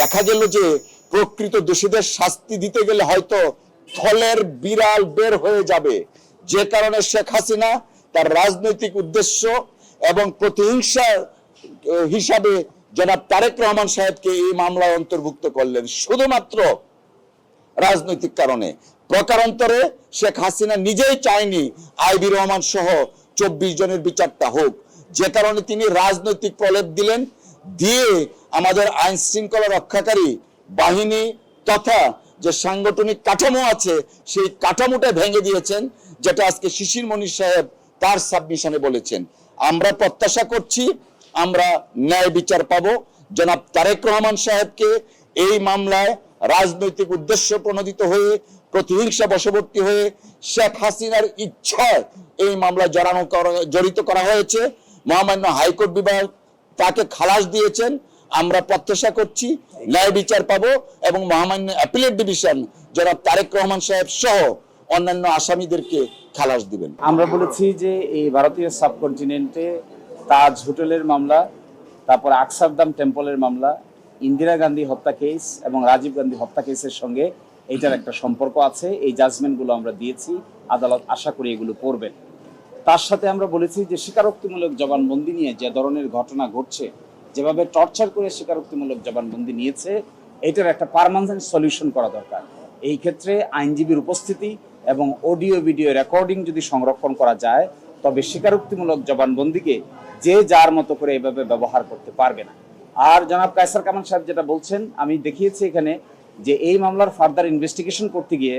দেখা গেল যে প্রকৃত দোষীদের শাস্তি দিতে গেলে হয়তো ফলের বিড়াল বের হয়ে যাবে। যে কারণে শেখ হাসিনা তার রাজনৈতিক উদ্দেশ্য এবং প্রতিহিংসা হিসাবে জনাব তারেক রহমান সাহেবকে এই মামলায় অন্তর্ভুক্ত করলেন। শুধুমাত্র রাজনৈতিক কারণে। প্রকারান্তরে শেখ হাসিনা নিজেই চায়নি আইবি রহমান সহ চব্বিশ জনের বিচারটা হোক। যে কারণে তিনি রাজনৈতিক প্রলেপ দিলেন দিয়ে আমাদের আইন শৃঙ্খলা রক্ষাকারী বাহিনী তথা যে সাংগঠনিক কাঠামো আছে, সেই কাঠামোটা ভেঙে দিয়েছেন, যেটা আজকে শিশির মনির সাহেব তার সাবমিশনে বলেছেন। আমরা প্রত্যাশা করছি, আমরা ন্যায় বিচার পাবো। জনাব তারেক রহমান সাহেবকে এই মামলায় রাজনৈতিক উদ্দেশ্য প্রণোদিত হয়ে, প্রতিহিংসা বশবর্তী হয়ে শেখ হাসিনার ইচ্ছায় এই মামলা জড়ানো জড়িত করা হয়েছে। মহামান্য হাইকোর্ট বিভাগ তাকে খালাস দিয়েছেন। আমরা প্রত্যাশা করছি, ন্যায় বিচার পাবো এবং মহামান্য অ্যাপিলেট ডিভিশন জনাব তারেক রহমান সাহেব সহ অন্যান্য আসামিদেরকে খালাস দিবেন। আমরা বলেছি যে এই ভারতীয় সাবকন্টিনেন্টে তাজ হোটেলের মামলা, তারপর আকসারদাম টেম্পলের মামলা, ইন্দিরা গান্ধী হত্যা কেস এবং রাজীব গান্ধী হত্যা কেসের সঙ্গে এইটার একটা সম্পর্ক আছে। এই জাজমেন্টগুলো আমরা দিয়েছি। আদালত আশা করি এগুলো করবেন। তার সাথে আমরা বলেছি যে স্বীকারোক্তিমূলক জবানবন্দি নিয়ে যে ধরনের ঘটনা ঘটছে, যেভাবে টর্চার করে স্বীকারোক্তিমূলক জবানবন্দি নিয়েছে, এটার একটা পারমানেন্ট সলিউশন করা দরকার। এই ক্ষেত্রে আইনজীবীর উপস্থিতি এবং অডিও ভিডিও রেকর্ডিং যদি সংরক্ষণ করা যায়, তবে স্বীকারোক্তিমূলক জবানবন্দিকে যে যার মতো করে এভাবে ব্যবহার করতে পারবে না। আর জনাব কায়সার কামান সাহেব যেটা বলছেন, আমি দেখিয়েছি এখানে যে এই মামলার ফার্দার ইনভেস্টিগেশন করতে গিয়ে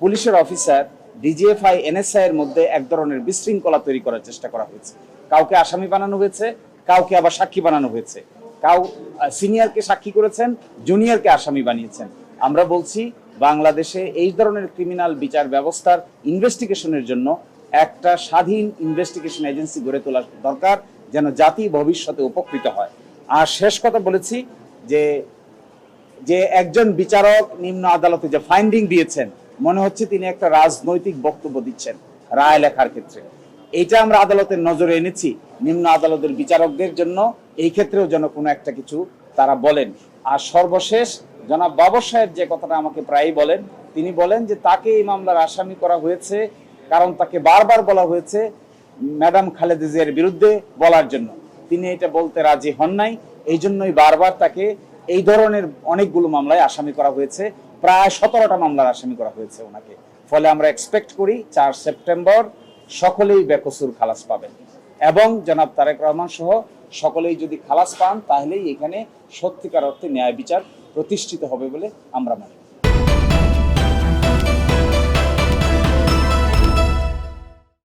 পুলিশের অফিসার ডিজিএফআই, এনএসআই এর মধ্যে এক ধরনের বিশৃঙ্খলা তৈরি করার চেষ্টা করা হয়েছে। কাউকে আসামি বানানো হয়েছে, কাউকে আবার সাক্ষী বানানো হয়েছে। কাউ সিনিয়রকে সাক্ষী করেছেন জুনিয়রকে আসামি বানিয়েছেন। আমরা বলছি, বাংলাদেশে এই ধরনের ক্রিমিনাল বিচার ব্যবস্থার ইনভেস্টিগেশনের জন্য একটা স্বাধীন ইনভেস্টিগেশন এজেন্সি গড়ে তোলা দরকার, যেন জাতি ভবিষ্যতে উপকৃত হয়। আর শেষ কথা বলেছি যে যে একজন বিচারক নিম্ন আদালতে যে ফাইন্ডিং দিয়েছেন মনে হচ্ছে তিনি একটা রাজনৈতিক বক্তব্য দিচ্ছেন রায় লেখার ক্ষেত্রে। এইটা আমরা আদালতের নজরে এনেছি। নিম্ন আদালতের বিচারকদের জন্য এই ক্ষেত্রেও যেন কোনো একটা কিছু তারা বলেন। আর সর্বশেষ জনাব বাবর সাহেব যে কথাটা আমাকে প্রায়ই বলেন, তিনি বলেন যে তাকে এই মামলার আসামি করা হয়েছে কারণ তাকে বারবার বলা হয়েছে ম্যাডাম খালেদা জিয়ার বিরুদ্ধে বলার জন্য। তিনি এটা বলতে রাজি হন নাই। এই জন্যই বারবার তাকে এই ধরনের অনেকগুলো মামলায় আসামি করা হয়েছে। প্রায় সতেরোটা মামলার আসামি করা হয়েছে ওনাকে। ফলে আমরা এক্সপেক্ট করি চার সেপ্টেম্বর সকলেই বেকসুর খালাস পাবেন। এবং জনাব তারেক রহমান সহ সকলেই যদি খালাস পান, তাহলেই এখানে সত্যিকার অর্থে ন্যায় বিচার প্রতিষ্ঠিত হবে বলে আমরা মনে করি।